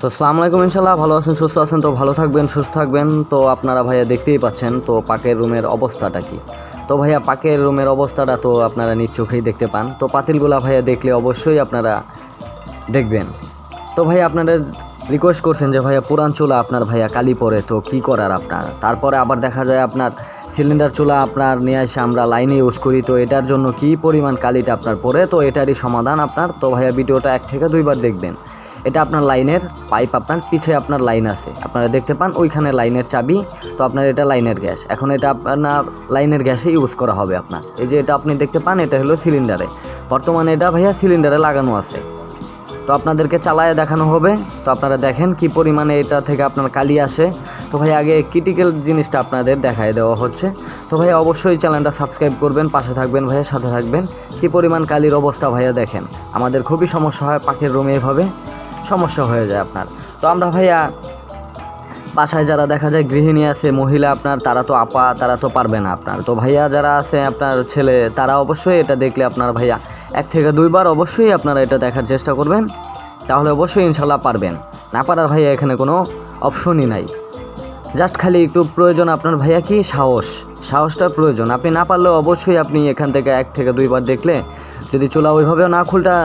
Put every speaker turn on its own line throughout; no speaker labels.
তো আসসালামু আলাইকুম ইনশাল্লাহ ভালো আছেন, সুস্থ আছেন, তো ভালো থাকবেন, সুস্থ থাকবেন। তো আপনারা ভাইয়া দেখতেই পাচ্ছেন, তো পাকের রুমের অবস্থাটা কি? তো ভাইয়া পাকের রুমের অবস্থাটা তো আপনারা নিজ চোখেই দেখতে পান। তো পাতিলগুলা ভাইয়া দেখলে অবশ্যই আপনারা দেখবেন। তো ভাই আপনারা রিকোয়েস্ট করছেন যে ভাইয়া পুরান চুলা আপনার ভাইয়া কালি পড়ে তো কি করার আপনার? তারপরে আবার দেখা যায় আপনার সিলিন্ডার চুলা আপনার নিয়ে এসে আমরা লাইনে ইউজ করি, তো এটার জন্য কি পরিমাণ কালিটা আপনার পড়ে তো এটারই সমাধান আপনার। তো ভাইয়া ভিডিওটা এক থেকে দুইবার দেখবেন। এটা আপনার লাইনের পাইপ আপনার পিছে আপনার লাইন আছে। আপনারা দেখতে পান ওইখানে লাইনের চাবি, তো আপনার এটা লাইনের গ্যাস। এখন এটা আপনার লাইনের গ্যাসে ইউজ করা হবে আপনার। এই যে এটা আপনি দেখতে পান, এটা হলো সিলিন্ডারে বর্তমানে এটা ভাইয়া সিলিন্ডারে লাগানো আছে। তো আপনাদেরকে চালায় দেখানো হবে। তো আপনারা দেখেন কি পরিমাণে এটা থেকে আপনার কালি আসে। তো ভাই আগে ক্রিটিক্যাল জিনিসটা আপনাদের দেখায় দেওয়া হচ্ছে। তো ভাই অবশ্যই চ্যানেলটা সাবস্ক্রাইব করবেন, পাশে থাকবেন, ভাইয়া সাথে থাকবেন। কি পরিমাণ কালির অবস্থা ভাইয়া দেখেন। আমাদের খুবই সমস্যা হয় পাখির রুমে এভাবে। সমস্যা হয়ে যায় আপনার। তো আমরা ভাইয়া, বাসায় যারা দেখা যায় গৃহিণী আছে, মহিলা আপনার, তারা তো আপা, তারা তো পারবে না আপনার। তো ভাইয়া যারা আছে আপনার ছেলে, তারা অবশ্যই এটা দেখলে আপনার ভাইয়া, এক থেকে দুইবার অবশ্যই আপনারা এটা দেখার চেষ্টা করবেন। তাহলে অবশ্যই ইনশাল্লাহ পারবেন। না পারার ভাইয়া এখানে কোনো অপশনই নাই। জাস্ট খালি একটু প্রয়োজন আপনার ভাইয়া কি? সাহস। সাহসটা প্রয়োজন। আপনি না পারলেও অবশ্যই আপনি এখান থেকে এক থেকে দুইবার দেখলে, যদি চোলা ওইভাবেও না খুলটা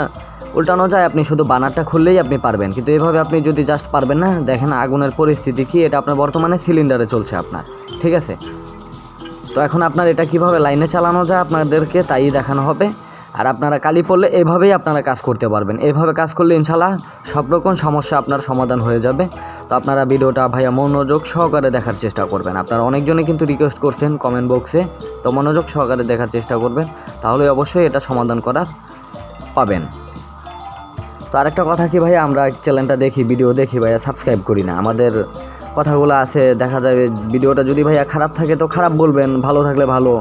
উল্টানো যায়, আপনি শুধু বানারটা খুললেই আপনি পারবেন। কিন্তু এভাবে আপনি যদি জাস্ট পারবেন না, দেখেন আগুনের পরিস্থিতি কি, এটা আপনার বর্তমানে সিলিন্ডারে চলছে আপনার, ঠিক আছে? তো এখন আপনার এটা কীভাবে লাইনে চালানো যায় আপনাদেরকে তাই দেখানো হবে। আর আপনারা কালি পড়লে এভাবেই আপনারা কাজ করতে পারবেন। এভাবে কাজ করলে ইনশাল্লাহ সব রকম সমস্যা আপনার সমাধান হয়ে যাবে। তো আপনারা ভিডিওটা ভাইয়া মনোযোগ সহকারে দেখার চেষ্টা করবেন। আপনারা অনেকজনে কিন্তু রিকোয়েস্ট করছেন কমেন্ট বক্সে তো মনোযোগ সহকারে দেখার চেষ্টা করবেন। তাহলে অবশ্যই এটা সমাধান করার পাবেন। তো আরেকটা কথা কি ভাইয়া আমরা চ্যানেলটা দেখি ভিডিও দেখি ভাইয়া সাবস্ক্রাইব করি না। আমাদের কথাগুলো আছে, দেখা যাবে ভিডিওটা যদি ভাইয়া খারাপ থাকে তো খারাপ বলবেন, ভালো থাকলে ভালো।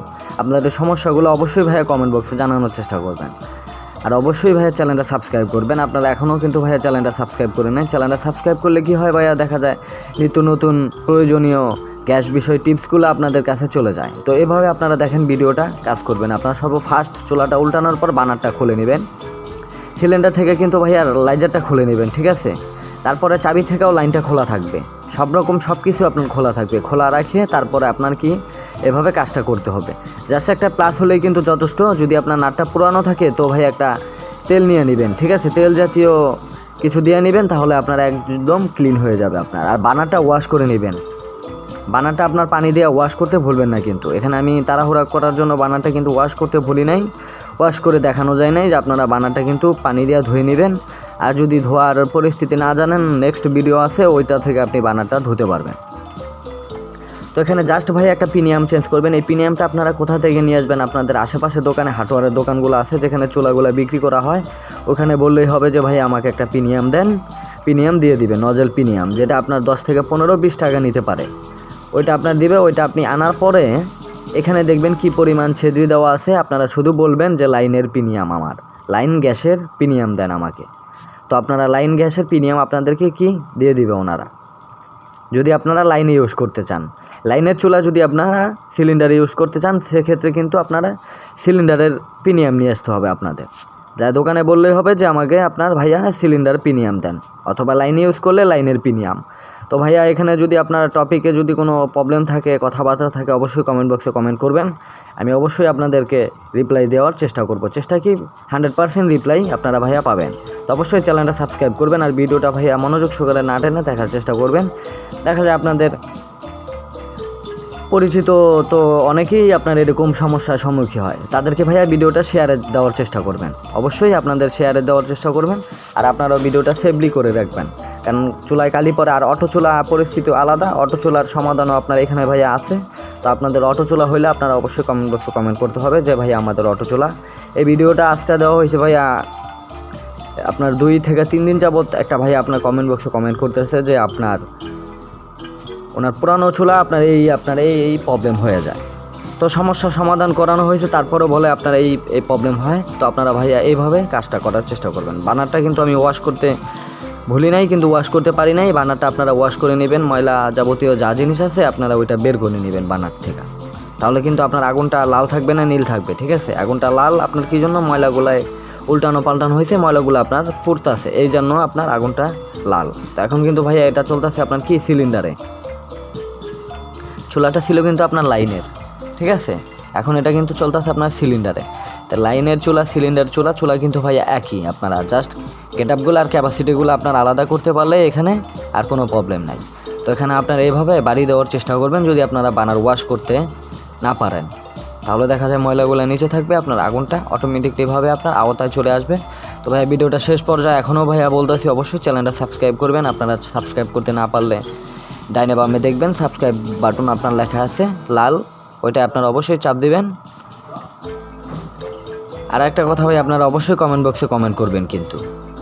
আপনাদের সমস্যাগুলো অবশ্যই ভাইয়া কমেন্ট বক্সে জানানোর চেষ্টা করবেন। আর অবশ্যই ভাইয়া চ্যানেলটা সাবস্ক্রাইব করবেন। আপনারা এখনও কিন্তু ভাইয়া চ্যানেলটা সাবস্ক্রাইব করে নেন চ্যানেলটা সাবস্ক্রাইব করলে কি হয় ভাইয়া, দেখা যায় নিত্য নতুন প্রয়োজনীয় গ্যাস বিষয় টিপসগুলো আপনাদের কাছে চলে যায়। তো এভাবে আপনারা দেখেন ভিডিওটা কাজ করবেন। আপনারা সর্ব ফার্স্ট চোলাটা উল্টানোর পর বানারটা খুলে নেবেন। সিলিন্ডার থেকে কিন্তু ভাইয়া লাইজারটা খুলে নেবেন, ঠিক আছে? তারপরে চাবি থেকেও লাইনটা খোলা থাকবে। সব রকম সব কিছু আপনার খোলা থাকবে। খোলা রাখে তারপরে আপনার কি এভাবে কাজটা করতে হবে। জাস্ট একটা প্লাস হলেই কিন্তু যথেষ্ট। যদি আপনার নাটটা পুরানো থাকে, তো ভাই একটা তেল নিয়ে নেবেন, ঠিক আছে? তেল জাতীয় কিছু দিয়ে নেবেন, তাহলে আপনার একদম ক্লিন হয়ে যাবে আপনার। আর বানারটা ওয়াশ করে নেবেন। বানারটা আপনার পানি দিয়ে ওয়াশ করতে ভুলবেন না কিন্তু। এখানে আমি তাড়াহুড়া করার জন্য বানারটা কিন্তু ওয়াশ করতে ভুলি নাই। ওয়াশ করে দেখানো যায় নাই যে আপনারা বানারটা কিন্তু পানি দিয়ে ধুয়ে নেবেন। আর যদি ধোয়ার পরিস্থিতি না জানেন নেক্সট ভিডিও আছে, ওইটা থেকে আপনি বানারটা ধুতে পারবেন। তো এখানে জাস্ট ভাই একটা প্রিমিয়াম চেঞ্জ করবেন। এই প্রিমিয়ামটা আপনারা কোথা থেকে নিয়ে আসবেন? আপনাদের আশেপাশে দোকানে হাটুয়ারের দোকানগুলো আছে, যেখানে চুলাগুলো বিক্রি করা হয়। ওখানে বললেই হবে যে, ভাই, আমাকে একটা প্রিমিয়াম দেন। প্রিমিয়াম দিয়ে দিবে নজেল প্রিমিয়াম, যেটা আপনার দশ থেকে পনেরো, বিশ টাকা নিতে পারে। ওইটা আপনার দিবে, ওইটা আপনি আনার পরে এখানে দেখবেন কি পরিমাণ ছেদ্রি দেওয়া আছে। আপনারা শুধু বলবেন যে লাইনের প্রিমিয়াম আমার। লাইন গ্যাসের প্রিমিয়াম দেন আমাকে। তো আপনারা লাইন গ্যাসের প্রিমিয়াম আপনাদেরকে কি? দিয়ে দিবে ওনারা। যদি আপনারা লাইনে ইউজ করতে চান। লাইনের চুলা যদি আপনারা সিলিন্ডারে ইউজ করতে চান, সেক্ষেত্রে কিন্তু আপনারা সিলিন্ডারের প্রিমিয়াম নিয়ে আসতে হবে আপনাদের। যা দোকানে বললেই হবে যে আমাকে আপনার ভাইয়া সিলিন্ডার প্রিমিয়াম দেন। অথবা লাইনে ইউজ করলে লাইনের প্রিমিয়াম তো ভাইয়া, এখানে যদি আপনার টপিকে যদি কোনো প্রবলেম থাকে, কথাবার্তা থাকে, অবশ্যই কমেন্ট বক্সে কমেন্ট করবেন। আমি অবশ্যই আপনাদেরকে রিপ্লাই দেওয়ার চেষ্টা করব। চেষ্টা কি? হান্ড্রেড পার্সেন্ট রিপ্লাই আপনারা ভাইয়া পাবেন। তো অবশ্যই চ্যানেলটা সাবস্ক্রাইব করবেন আর ভিডিওটা ভাইয়া মনোযোগ সহকারে না টেনে দেখার চেষ্টা করবেন। দেখা যায় আপনাদের পরিচিত তো অনেকেই আপনার এরকম সমস্যার সম্মুখীন হয়। তাদেরকে ভাইয়া ভিডিওটা শেয়ারে দেওয়ার চেষ্টা করবেন। অবশ্যই আপনাদের শেয়ারে দেওয়ার চেষ্টা করবেন আর আপনারাও ভিডিওটা সেভলি করে রাখবেন। কারণ চুলায় কালি পরে আর অটো চুলা পরিস্থিতি আলাদা, অটো চুলার সমাধানও আপনার এখানে ভাইয়া আছে। তো আপনাদের অটো চুলা হলে আপনারা অবশ্যই কমেন্ট বক্সে কমেন্ট করতে হবে যে ভাইয়া আমাদের অটো চুলা। এই ভিডিওটা আজকে দেওয়া হয়েছে ভাইয়া, আপনার দুই থেকে তিন দিন যাবত একটা ভাইয়া আপনার কমেন্ট বক্সে কমেন্ট করতেছে যে আপনার, ওনার পুরানো চুলা আপনার এই আপনার এই এই প্রবলেম হয়ে যায়। তো সমস্যার সমাধান করানো হয়েছে, তারপরেও বলে আপনার এই এই প্রবলেম হয়। তো আপনারা ভাইয়া এইভাবে কাজটা করার চেষ্টা করবেন। বানারটা কিন্তু আমি ওয়াশ করতে ভুলি নাই, কিন্তু ওয়াশ করতে পারি নাই। বানারটা আপনারা ওয়াশ করে নেবেন। ময়লা যাবতীয় যা জিনিস আছে, আপনারা ওইটা বের করে নেবেন বানার থেকে। তাহলে কিন্তু আপনার আগুনটা লাল থাকবে না, নীল থাকবে, ঠিক আছে? আগুনটা লাল, আপনার কী জন্য? ময়লাগুলায় উল্টানো পাল্টানো হয়েছে, ময়লাগুলো আপনার ফুটতেছে। এই জন্য আপনার আগুনটা লাল। এখন কিন্তু ভাইয়া এটা চলতেছে আপনার কি? সিলিন্ডারে চুলাটা ছিল কিন্তু আপনার লাইনের, ঠিক আছে? এখন এটা কিন্তু চলতেছে আপনার সিলিন্ডারে তো লাইনের চুলা সিলিন্ডার চুলা চুলা কিন্তু ভাইয়া একই। আপনারা জাস্ট গেট আপগুলো আর ক্যাপাসিটিগুলো আপনার আলাদা করতে পারলে এখানে আর কোনো প্রবলেম নাই। তো এখানে আপনারা এইভাবে বাড়ি দেওয়ার চেষ্টা করবেন যদি আপনারা বানার ওয়াশ করতে না পারেন। তাহলে দেখা যায় ময়লাগুলো নিচে থাকবে, আপনার আগুনটা অটোমেটিকলিভাবে আপনার আওতায় চলে আসবে। তো ভাই, ভিডিওটা শেষ পর্যায়ে এখনও ভাইয়া বলতেছি, অবশ্যই চ্যানেলটা সাবস্ক্রাইব করবেন। আপনারা সাবস্ক্রাইব করতে না পারলে ডাইনে বামে দেখবেন সাবস্ক্রাইব বাটন আপনার লেখা আছে, লাল। ওইটা আপনারা অবশ্যই চাপ দিবেন। আর একটা কথা ভাই, আপনারা অবশ্যই কমেন্ট বক্সে কমেন্ট করবেন কিন্তু।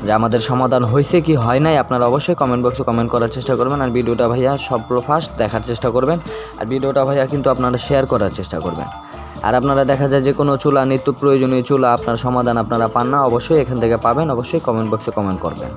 যে আমাদের সমাধান হয়েছে কি হয় নাই, আপনারা অবশ্যই কমেন্ট বক্সে কমেন্ট করার চেষ্টা করবেন আর ভিডিওটা ভাইয়া সব ফার্স্ট দেখার চেষ্টা করবেন। আর ভিডিওটা ভাইয়া কিন্তু আপনারা শেয়ার করার চেষ্টা করবেন। আর আপনারা দেখা যায় যে কোনো চুলা, নিত্য প্রয়োজনীয় চুলা আপনার সমাধান আপনারা পান না, অবশ্যই এখান থেকে পাবেন, অবশ্যই কমেন্ট বক্সে কমেন্ট করবেন।